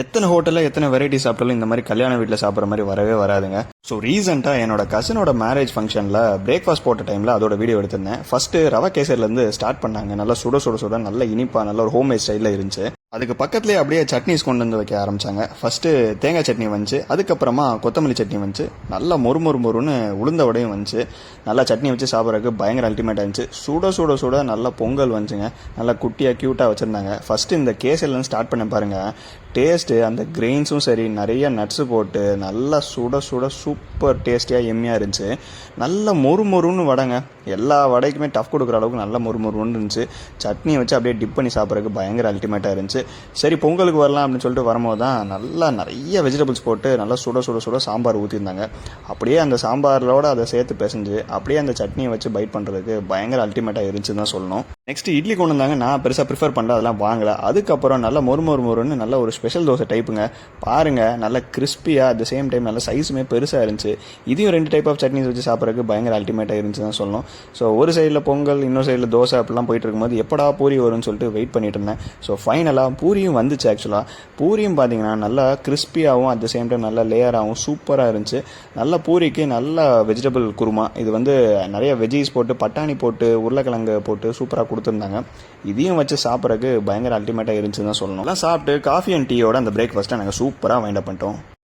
எத்தனை ஹோட்டலில் எத்தனை வெரைட்டி சாப்பிட்டாலும் இந்த மாதிரி கல்யாண வீட்டில் சாப்பிட்ற மாதிரி வரவே வராதுங்க. ஸோ ரீசெண்டாக என்னோட கசினோட மேரேஜ் ஃபங்க்ஷனில் பிரேக்ஃபாஸ்ட் போட்ட டைமில் அதோட வீடியோ எடுத்திருந்தேன். ஃபஸ்ட்டு ரவா கேசர்லேருந்து ஸ்டார்ட் பண்ணாங்க. நல்லா சுட சுட சுட நல்ல இனிப்பாக நல்ல ஒரு ஹோம்மேட் ஸ்டைலில் இருந்துச்சு. அதுக்கு பக்கத்துலேயே அப்படியே சட்னிஸ் கொண்டு வந்து வைக்க ஆரம்பிச்சாங்க. ஃபஸ்ட்டு தேங்காய் சட்னி வந்துச்சு. அதுக்கப்புறமா கொத்தமல்லி சட்னி வந்துச்சு. நல்லா மொறு மொறு மொறுன்னு உளுந்த வடையும் வந்துச்சு. நல்லா சட்னி வச்சு சாப்பிட்றதுக்கு பயங்கர அல்டிமேட்டாக இருந்துச்சு. சுட சுட சுட நல்லா பொங்கல் வந்துச்சுங்க. நல்லா குட்டியாக க்யூட்டாக வச்சுருந்தாங்க. ஃபஸ்ட்டு இந்த கேசர்லேருந்து ஸ்டார்ட் பண்ண பாருங்கள் டேஸ்ட்டு அந்த கிரெயின்ஸும் சரி நிறைய நட்ஸு போட்டு நல்லா சுட சுட சூப்பர் டேஸ்டியாக எம்மியாக இருந்துச்சு. நல்லா மொறு மொறுன்னு வடைங்க. எல்லா வடைக்குமே டஃப் கொடுக்குற அளவுக்கு நல்ல முறுமுறுன்னு இருந்துச்சு. சட்னியை வச்சு அப்படியே டிப் பண்ணி சாப்பிட்றதுக்கு பயங்கர அல்டிமேட்டாக இருந்துச்சு. சரி பொங்கலுக்கு வரலாம் அப்படின்னு சொல்லிட்டு வரும்போது தான் நல்லா நிறைய வெஜிடபிள்ஸ் போட்டு நல்லா சுட சுட சுட சாம்பார் ஊற்றிருந்தாங்க அப்படியே அந்த சாம்பாரோட அதை சேர்த்து பிசைஞ்சு அப்படியே அந்த சட்னியை வச்சு பைட் பண்ணுறதுக்கு பயங்கர அல்டிமேட்டாக இருந்துச்சுன்னு தான் சொல்லணும். நெக்ஸ்ட் இட்லி கொண்டு வந்தாங்க. நான் பெருசாக ப்ரிஃபர் பண்ணல அதெல்லாம் வாங்கலை. அதுக்கப்புறம் நல்ல மொறு மொறு மொறுன்னு நல்ல ஒரு ஸ்பெஷல் தோசை டைப்புங்க பாருங்கள் நல்ல கிறிஸ்பியாக அட் த சேம் டைம் நல்ல சைஸுமே பெருசாக இருந்துச்சு. இதையும் ரெண்டு டைப் ஆஃப் சட்னிஸ் வச்சு சாப்பிட்றதுக்கு பயங்கர அல்டிமேட்டாக இருந்துச்சு தான் சொல்லணும். ஸோ ஒரு சைடில் பொங்கல் இன்னொரு சைடில் தோசை அப்படிலாம் போயிட்டு இருக்கும்போது எப்படா பூரி வரும்னு சொல்லிட்டு வெயிட் பண்ணிட்டு இருந்தேன். ஸோ ஃபைனலாக பூரியும் வந்துச்சு ஆக்சுவலாக பூரியும் பார்த்தீங்கன்னா நல்லா கிறிஸ்பியாகவும் அட் த சேம் டைம் நல்லா லேயராகவும் சூப்பராக இருந்துச்சு. நல்ல பூரிக்கு நல்ல வெஜிடபிள் குருமா. இது வந்து நிறைய வெஜ்ஜீஸ் போட்டு பட்டாணி போட்டு உருளைக்கிழங்கு போட்டு சூப்பராக கொடுத்துருந்தாங்க. இதையும் வச்சு சாப்பிட்றதுக்கு பயங்கர அல்டிமேட்டாக இருந்துச்சுன்னு தான் சொல்லணும். எல்லாம் சாப்பிட்டு காஃபி அண்ட் டீயோட அந்த பிரேக்ஃபாஸ்ட்டை நாங்கள் சூப்பராக வைண்ட் அப் பண்ணிட்டோம்.